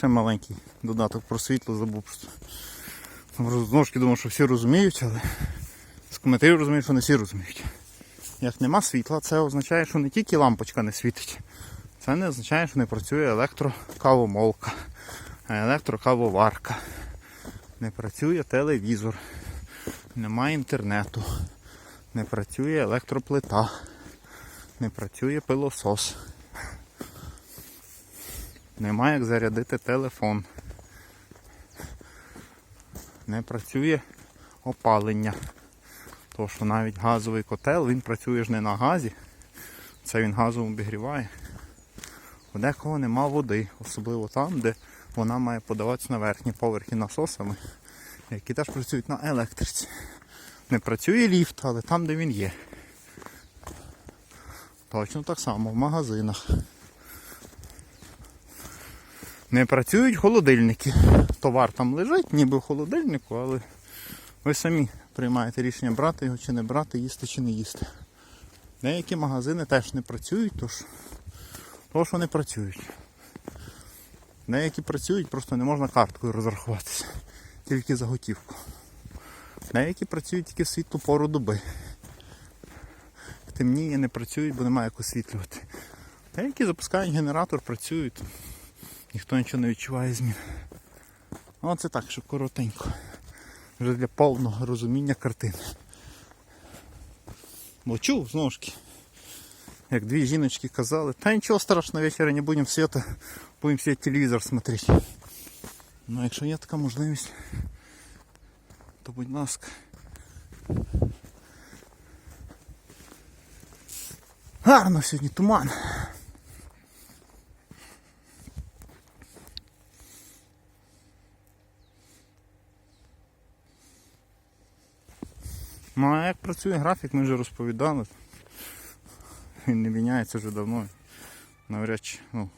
ще маленький додаток про світло забув Знову таки думав, що всі розуміють, але з коментарів розумію, що не всі розуміють. Як нема світла, це означає, що не тільки лампочка не світить. Це не означає, що не працює електрокавомолка, електрокавоварка. Не працює телевізор, немає інтернету, не працює електроплита, не працює пилосос. Немає як зарядити телефон. Не працює опалення. Тому що навіть газовий котел, він працює ж не на газі. Це він газом обігріває. У декого нема води, особливо там, де вона має подаватися на верхні поверхи насосами, які теж працюють на електриці. Не працює ліфт, але там, де він є. Точно так само в магазинах. Не працюють холодильники. Товар там лежить, ніби в холодильнику, але ви самі приймаєте рішення брати його чи не брати, їсти чи не їсти. Деякі магазини теж не працюють, тож, то що не працюють. Деякі працюють, просто не можна карткою розрахуватися, тільки за готівку. Деякі працюють тільки в світлу пору доби. Темніє, не працюють, бо немає як освітлювати. Деякі запускають генератор, працюють, ніхто нічого не відчуває змін. Оце так, що коротенько. Вже для повного розуміння картини. Бо чув, знову ж як дві жіночки казали, та нічого страшного, вечора не будемо света, будемо сидіти телевізор смотреть. Ну якщо є така можливість, то будь ласка. Гарно сьогодні туман. Ну а як працює графік, ми вже розповідали. Він не міняється вже давно. Навряд чи, ну,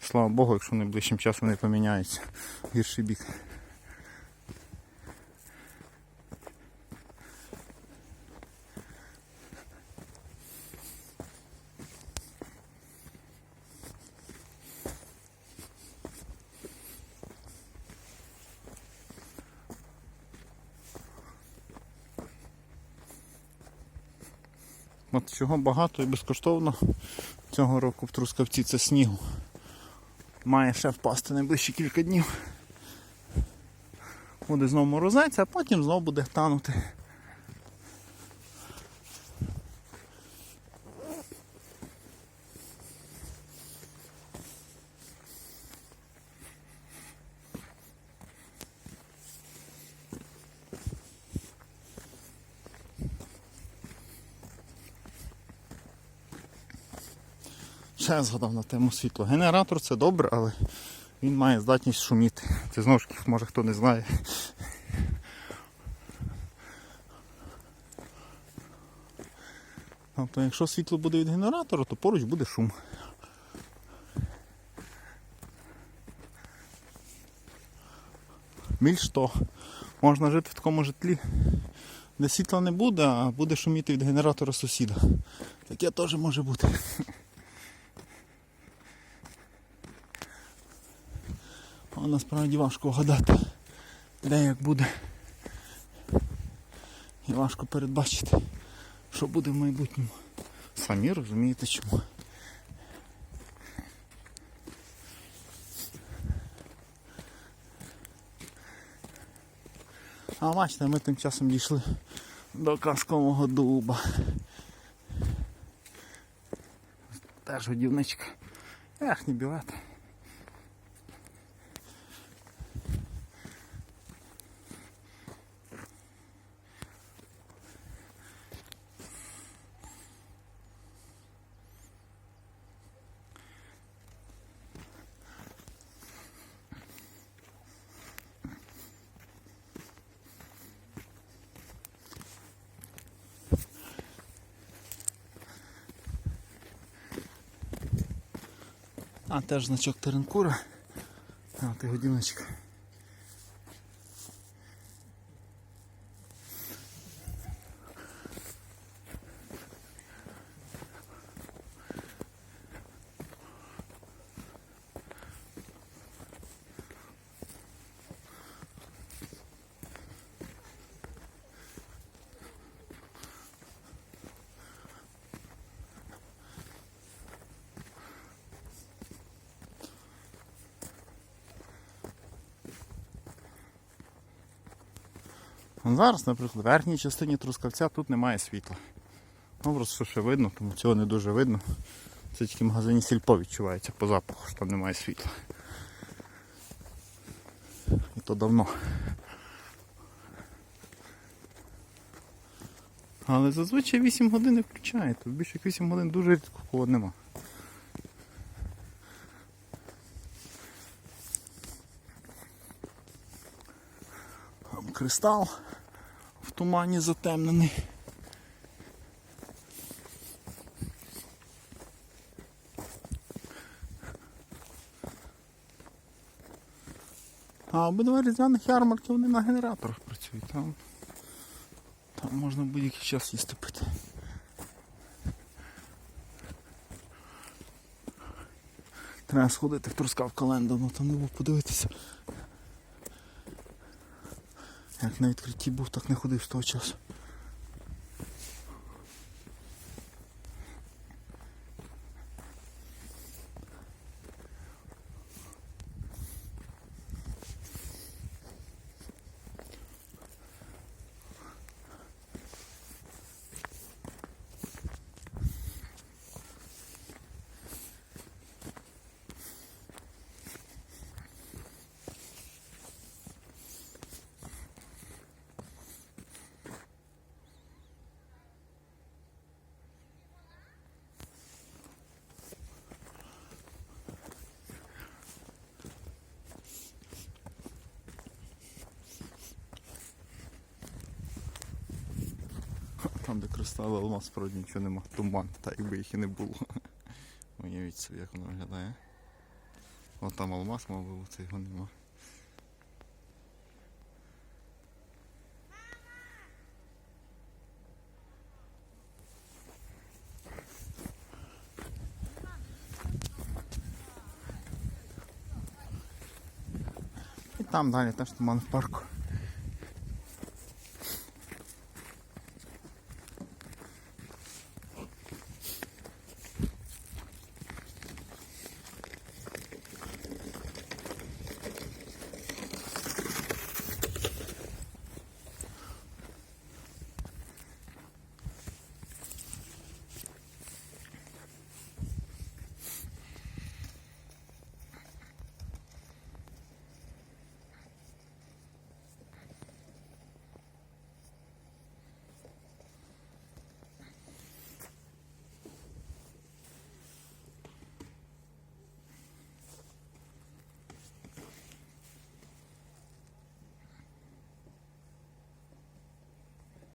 слава Богу, якщо найближчим часом не поміняється гірший бік. От чого багато і безкоштовно цього року в Трускавці це снігу. Має ще впасти найближчі кілька днів. Буде знову морозець, а потім знову буде танути. Ще згадав на тему світла. Генератор це добре, але він має здатність шуміти. Це знову ж може хто не знає. Тобто, якщо світло буде від генератора, то поруч буде шум. Більш того, можна жити в такому житлі, де світла не буде, а буде шуміти від генератора сусіда. Таке теж може бути. А насправді важко вгадати, де як буде. І важко передбачити, що буде в майбутньому. Самі розумієте чому. А бачите, ми тим часом дійшли до казкового дуба. Теж годівничка. Ех, не білет. А теж значок Теренкура. А, ти годиночка. Зараз, наприклад, в верхній частині трускавця тут немає світла. Ну, просто ще видно, тому цього не дуже видно. Це тільки в магазині сільпо відчувається по запаху, що там немає світла. І то давно. Але зазвичай 8 годин не включає, то більше як 8 годин дуже рідко кого нема. Там кристал тумані затемнений. А обидва різдвяних ярмарки вони на генераторах працюють. Там, там можна будь-який час їсти пити. Треба сходити в Трускав календар, ну там не був подивитися. Як на відкритті був, так не ходив з того часу. Там, де кристали алмаз, справді нічого нема. Туман, та якби їх і не було. Уявіть собі, як воно виглядає. О, там алмаз мав би бути, його нема. І там далі теж туман в парку.